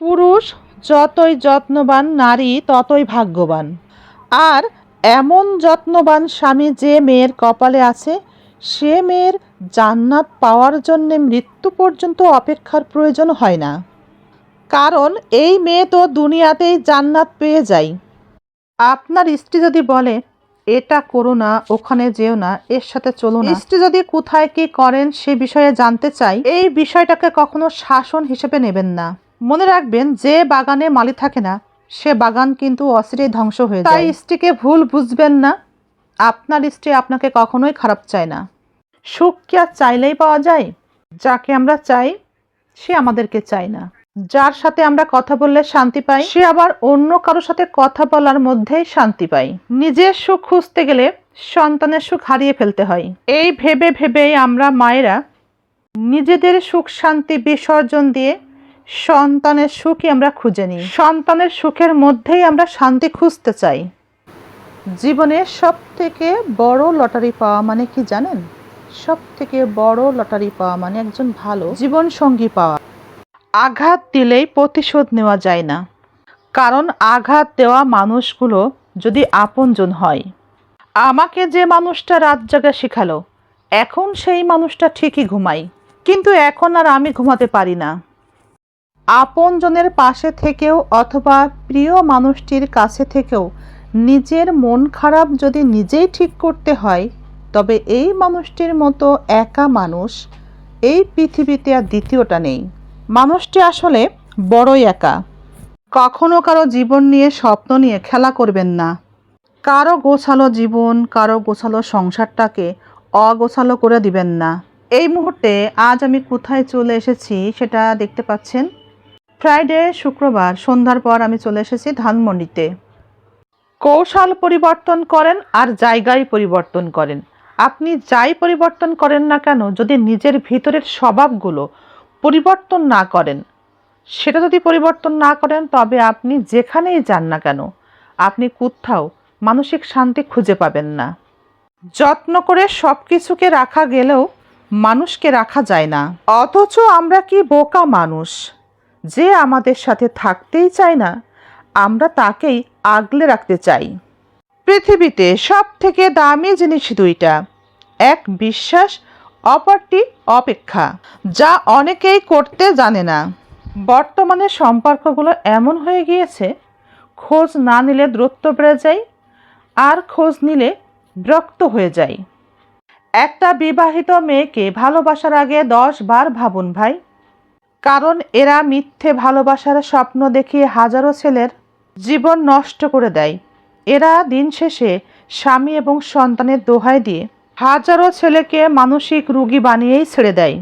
পুরুষ যতই যত্নবান, নারী ততই ভাগ্যবান। আর এমন যত্নবান স্বামী যে মেয়ের কপালে আছে, সে মেয়ের জান্নাত পাওয়ার জন্য মৃত্যু পর্যন্ত অপেক্ষার প্রয়োজন হয় না। কারণ এই মেয়ে তো দুনিয়াতেই জান্নাত পেয়ে যায়। আপনার স্ত্রী যদি বলে, এটা করো না, ওখানে যেও না, এর সাথে চলো না। স্ত্রী যদি কোথায় কি করেন সে বিষয়ে জানতে চাই এই বিষয়টাকে কখনো শাসন হিসেবে নেবেন না। মনে রাখবেন, যে বাগানে মালি থাকে না, সে বাগান কিন্তু অচিরেই ধ্বংস হয়ে যায়। তাই স্ত্রীকে ভুল বুঝবেন না। আপনার স্ত্রী আপনাকে কখনোই খারাপ চায় না। সুখ কি আর চাইলেই পাওয়া যায়? যাকে আমরা চাই, সে আমাদেরকে চায় না। যার সাথে আমরা কথা বললে শান্তি পাই, সে আবার অন্য কারোর সাথে কথা বলার মধ্যেই শান্তি পাই নিজের সুখ খুঁজতে গেলে সন্তানের সুখ হারিয়ে ফেলতে হয়। এই ভেবে ভেবেই আমরা মায়েরা নিজেদের সুখ শান্তি বিসর্জন দিয়ে সন্তানের সুখই আমরা খুঁজে নিই। সন্তানের সুখের মধ্যেই আমরা শান্তি খুঁজতে চাই। জীবনে সব থেকে বড় লটারি পাওয়া মানে কি জানেন? সব থেকে বড় লটারি পাওয়া মানে একজন ভালো জীবন সঙ্গী পাওয়া। আঘাত দিলেই প্রতিশোধ নেওয়া যায় না। কারণ আঘাত দেওয়া মানুষগুলো যদি আপনজন হয়। আমাকে যে মানুষটা রাত জাগা শেখালো, এখন সেই মানুষটা ঠিকই ঘুমাই কিন্তু এখন আর আমি ঘুমাতে পারি না। আপনজনের পাশে থেকেও অথবা প্রিয় মানুষটির কাছে থেকেও নিজের মন খারাপ যদি নিজেই ঠিক করতে হয়, তবে এই মানুষটির মতো একা মানুষ এই পৃথিবীতে আর দ্বিতীয়টা নেই। মানুষটি আসলে বড়ই একা। কখনো কারও জীবন নিয়ে স্বপ্ন নিয়ে খেলা করবেন না। কারও গোছালো জীবন, কারও গোছালো সংসারটাকে অগোছালো করে দিবেন না। এই মুহূর্তে আজ আমি কোথায় চলে এসেছি সেটা দেখতে পাচ্ছেন ফ্রাইডে, শুক্রবার, সন্ধ্যার পর আমি চলে এসেছি ধানমন্ডিতে। কৌশল পরিবর্তন করেন আর জায়গায় পরিবর্তন করেন। আপনি যাই পরিবর্তন করেন না কেন, যদি নিজের ভিতরের স্বভাবগুলো পরিবর্তন না করেন, সেটা যদি পরিবর্তন না করেন, তবে আপনি যেখানেই যান না কেন, আপনি কোথাও মানসিক শান্তি খুঁজে পাবেন না। যত্ন করে সব কিছুকে রাখা গেলেও মানুষকে রাখা যায় না। অথচ আমরা কি বোকা মানুষ? যে আমাদের সাথে থাকতেই চায় না, আমরা তাকেই আগলে রাখতে চাই। পৃথিবীতে সব থেকে দামি জিনিস দুইটা, এক বিশ্বাস, অপরটি অপেক্ষা, যা অনেকেই করতে জানে না। বর্তমানে সম্পর্কগুলো এমন হয়ে গিয়েছে, খোঁজ না নিলে দূরত্ব বেড়ে যায়, আর খোঁজ নিলে বিরক্ত হয়ে যায়। একটা বিবাহিত মেয়েকে ভালোবাসার আগে দশ বার ভাবুন ভাই কারণ এরা মিথ্যে ভালোবাসার স্বপ্ন দেখিয়ে হাজারো ছেলের জীবন নষ্ট করে দেয়। এরা দিন শেষে স্বামী এবং সন্তানের দোহায় দিয়ে হাজারো ছেলেকে মানসিক রুগী বানিয়েই ছেড়ে দেয়।